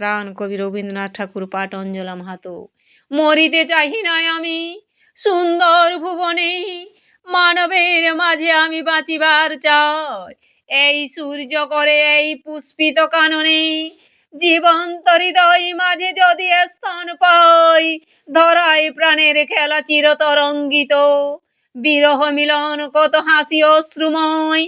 প্রাণ কবি রবীন্দ্রনাথ ঠাকুর পাঠ অঞ্জলা মাহাতো। মরিতে চাহি নাই আমি সুন্দর ভুবনে, মানবের মাঝে আমি বাঁচিবার চাই। এই সূর্য করে এই পুষ্পিত কাননে, জীবন্ত হৃদয় মাঝে যদি স্থান পাই, ধরাই প্রাণের খেলা চিরতরঙ্গিত। বিরহ মিলন কত হাসি অশ্রুময়,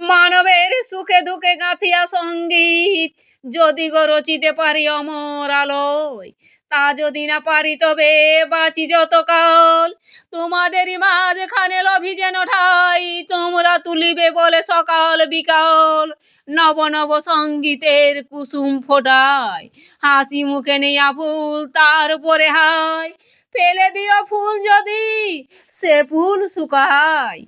মানবের সুখে দুঃখে গাঁথিয়া সংগীত। যদি গো রচিতে পারি অমর আলোয়, তা যদি না পারি তবে বাঁচি যতকাল। তোমাদেরই মাঝখানে লভি যেন ঠাই, তোমরা তুলিবে বলে সকাল বিকাল। নব নব সঙ্গীতের কুসুম ফোটায়, হাসি মুখে নেয়া ফুল তার উপরে হায়। ফেলে দিও ফুল যদি, সে ফুল শুকায়।